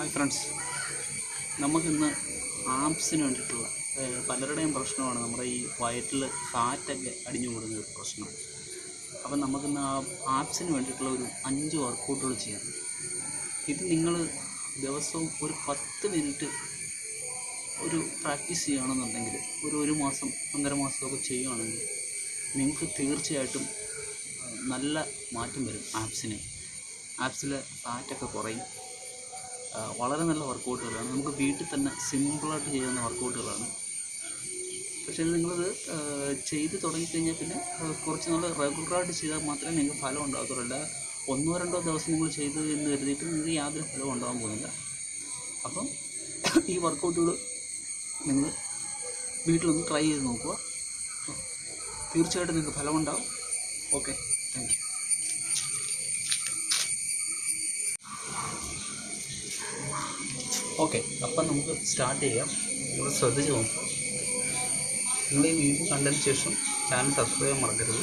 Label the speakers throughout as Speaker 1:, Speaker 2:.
Speaker 1: Hi friends നമുക്കിന്ന് ആംസിന് വേണ്ടിയിട്ടുള്ള പലരുടെയും പ്രശ്നമാണ് നമ്മുടെ ഈ വയറ്റിൽ ഫാറ്റൊക്കെ അടിഞ്ഞു കൂടുന്ന ഒരു പ്രശ്നം. അപ്പം നമുക്കിന്ന് ആ ആപ്സിന് വേണ്ടിയിട്ടുള്ള ഒരു അഞ്ച് വർക്കൗട്ടുകൾ ചെയ്യാം. ഇത് നിങ്ങൾ ദിവസവും ഒരു പത്ത് മിനിറ്റ് ഒരു പ്രാക്ടീസ് ചെയ്യുകയാണെന്നുണ്ടെങ്കിൽ ഒരു ഒരു മാസം ഒന്നര മാസമൊക്കെ ചെയ്യുകയാണെങ്കിൽ നിങ്ങൾക്ക് തീർച്ചയായിട്ടും നല്ല മാറ്റം വരും ആപ്സിന്. ആപ്സിലെ ഫാറ്റൊക്കെ കുറയും. വളരെ നല്ല വർക്കൗട്ടുകളാണ്. നമുക്ക് വീട്ടിൽ തന്നെ സിമ്പിളായിട്ട് ചെയ്യുന്ന വർക്കൗട്ടുകളാണ്. പക്ഷേ നിങ്ങളത് ചെയ്ത് തുടങ്ങിക്കഴിഞ്ഞാൽ പിന്നെ കുറച്ച് നാൾ റെഗുലറായിട്ട് ചെയ്താൽ മാത്രമേ നിങ്ങൾക്ക് ഫലം ഉണ്ടാകത്തുള്ളൂ. അല്ല ഒന്നോ രണ്ടോ ദിവസം നിങ്ങൾ ചെയ്തു എന്ന് കരുതിയിട്ട് നിങ്ങൾക്ക് യാതൊരു ഫലവും ഉണ്ടാകാൻ പോകുന്നില്ല. അപ്പം ഈ വർക്കൗട്ടുകൾ നിങ്ങൾ വീട്ടിലൊന്ന് ട്രൈ ചെയ്ത് നോക്കുക. തീർച്ചയായിട്ടും നിങ്ങൾക്ക് ഫലമുണ്ടാവും ഓക്കെ താങ്ക് യു. ഓക്കെ അപ്പം നമുക്ക് സ്റ്റാർട്ട് ചെയ്യാം. നിങ്ങൾ ശ്രദ്ധിച്ച് നോക്കുക. നിങ്ങൾ ഈ വീഡിയോ കണ്ടതിന് ശേഷം ചാനൽ സബ്സ്ക്രൈബ് ചെയ്യാൻ മറക്കരുത്.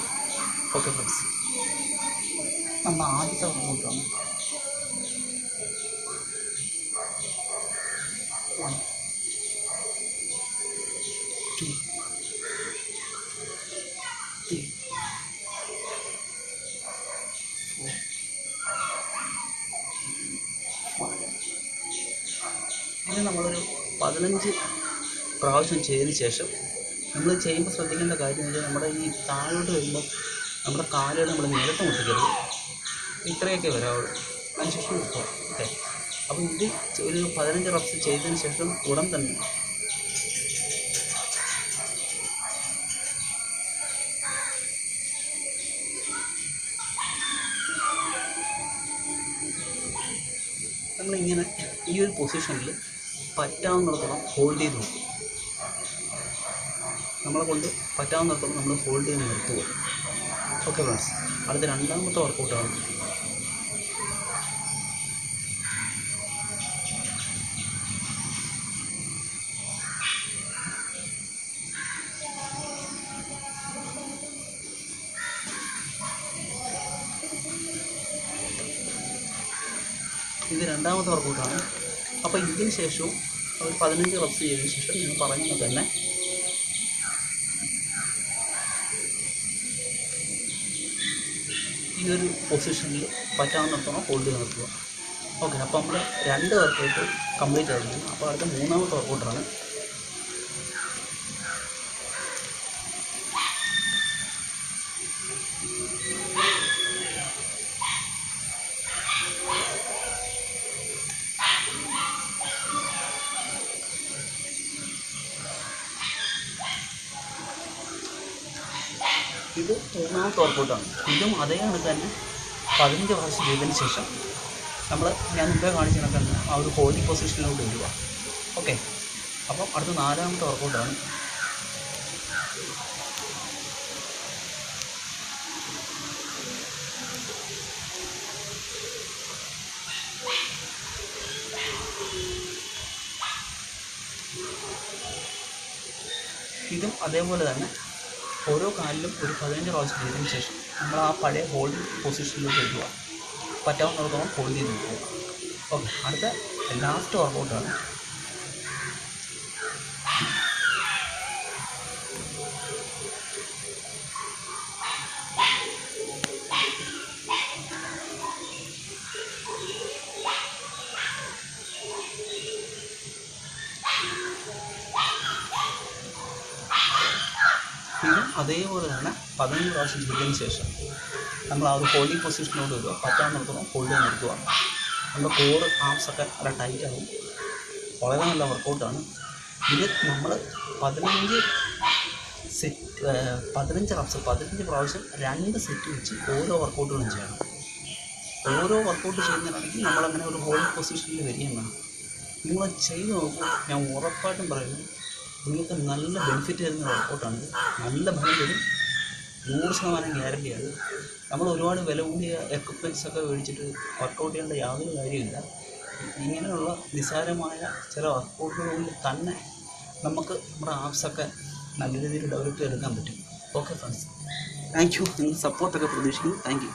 Speaker 1: ഓക്കെ ഫ്രണ്ട്സ് നമ്മൾ ആദ്യത്തെ വർക്കൗട്ടാണ് വൺ നമ്മളൊരു പതിനഞ്ച് പ്രാവശ്യം ചെയ്തതിന് ശേഷം നമ്മൾ ചെയ്യുമ്പോൾ ശ്രദ്ധിക്കേണ്ട കാര്യം എന്ന് വെച്ചാൽ നമ്മുടെ ഈ താഴോട്ട് വരുമ്പോൾ നമ്മുടെ കാലുകൾ നമ്മൾ നേരത്തെ മുട്ടിക്കരുത്. ഇത്രയൊക്കെ വരാവുള്ളൂ. അതിനുശേഷം നിർത്തുക ഓക്കെ. അപ്പോൾ ഇത് ഒരു പതിനഞ്ച് റബ്സ് ചെയ്തതിന് ശേഷം ഉടൻ തന്നെ നമ്മളിങ്ങനെ ഈ ഒരു പൊസിഷനിൽ പറ്റാവുന്നിടത്തോളം ഹോൾഡ് ചെയ്ത് നോക്കും. നമ്മളെ കൊണ്ട് പറ്റാവുന്നിടത്തോളം നമ്മൾ ഹോൾഡ് ചെയ്ത് നിർത്തുക ഓക്കെ ഫ്രണ്ട്സ് അടുത്ത രണ്ടാമത്തെ വർക്കൗട്ടാണ് ഇത് രണ്ടാമത്തെ വർക്കൗട്ടാണ് അപ്പോൾ ഇതിന് ശേഷവും ഒരു പതിനഞ്ച് റബ്സ് ചെയ്തതിന് ശേഷം ഞാൻ പറഞ്ഞത് തന്നെ. ഈ ഒരു പൊസിഷനിൽ പറ്റാവുന്നിടത്തോളം ഹോൾഡ് നിർത്തുക. ഓക്കെ അപ്പോൾ നമ്മൾ രണ്ട് വർക്കൗട്ട് കംപ്ലീറ്റ് ആയിരുന്നു അപ്പോൾ അടുത്ത മൂന്നാമത്തെ വർക്കൗട്ടാണ് ഇത് മൂന്നാമത്തെ വർക്കൗട്ടാണ് ഇതും അതേ കണക്ക് തന്നെ പതിനഞ്ച് വർഷം ചെയ്തതിന് ശേഷം നമ്മൾ ഞാൻ മുമ്പേ കാണിച്ച കണക്ക് തന്നെ ആ ഒരു ഹോൾഡിംഗ് പൊസിഷനിലോട്ട് വരിക. ഓക്കെ അപ്പം അടുത്ത നാലാമത്തെ വർക്കൗട്ടാണ് ഇതും അതേപോലെ തന്നെ ഓരോ കാലിലും ഒരു പതിനഞ്ച് പ്രാവശ്യം ചെയ്തതിന് ശേഷം നമ്മൾ ആ പഴയ ഹോൾഡ് പൊസിഷനിലേക്ക് എഴുതുക. പറ്റാവുന്നിടത്തോളം ഹോൾഡ് ചെയ്ത് നിൽക്കുക ഓക്കെ അടുത്ത ലാസ്റ്റ് വർക്കൗട്ടാണ് അതേപോലെ തന്നെ പതിനഞ്ച് പ്രാവശ്യം ചെയ്തതിന് ശേഷം നമ്മൾ ആ ഒരു ഹോൾഡിംഗ് പൊസിഷനോട് വരിക. പറ്റാവുന്നിടത്തോളം ഹോൾഡ് ചെയ്ത് നിർത്തുക നമ്മുടെ കോറ് ആംസൊക്കെ നല്ല ടൈറ്റ് ആകും വളരെ നല്ല വർക്കൗട്ടാണ് ഇത് നമ്മൾ പതിനഞ്ച് സെറ്റ് പതിനഞ്ച് റബ്സ് പതിനഞ്ച് പ്രാവശ്യം രണ്ട് സെറ്റ് വെച്ച് ഓരോ വർക്കൗട്ടുകളും ചെയ്യണം. ഓരോ വർക്കൗട്ട് ചെയ്യുന്നതിനാണെങ്കിൽ നമ്മളങ്ങനെ ഒരു ഹോൾഡിംഗ് പൊസിഷനിൽ വരികയും വേണം. നിങ്ങൾ ചെയ്ത് നോക്കുമ്പോൾ ഞാൻ ഉറപ്പായിട്ടും പറയുന്നു. നിങ്ങൾക്ക് നല്ല ബെനിഫിറ്റ് തരുന്ന വർക്കൗട്ടാണ് നല്ല ഫലം തരും നൂറ് ശതമാനം ഗ്യാരണ്ടിയാണ് നമ്മൾ ഒരുപാട് വില കൂടിയ എക്യുപ്മെന്റ്സ് ഒക്കെ മേടിച്ചിട്ട് വർക്കൗട്ട് ചെയ്യേണ്ട യാതൊരു കാര്യമില്ല ഇങ്ങനെയുള്ള നിസ്സാരമായ ചില വർക്കൗട്ടുകളിൽ തന്നെ നമുക്ക് നമ്മുടെ ആപ്സൊക്കെ നല്ല രീതിയിൽ ഡെവലപ്പ് ചെയ്തെടുക്കാൻ പറ്റും. ഓക്കെ ഫ്രണ്ട്സ് താങ്ക് യു നിങ്ങൾ സപ്പോർട്ടൊക്കെ പ്രതീക്ഷിക്കുന്നു. Thank you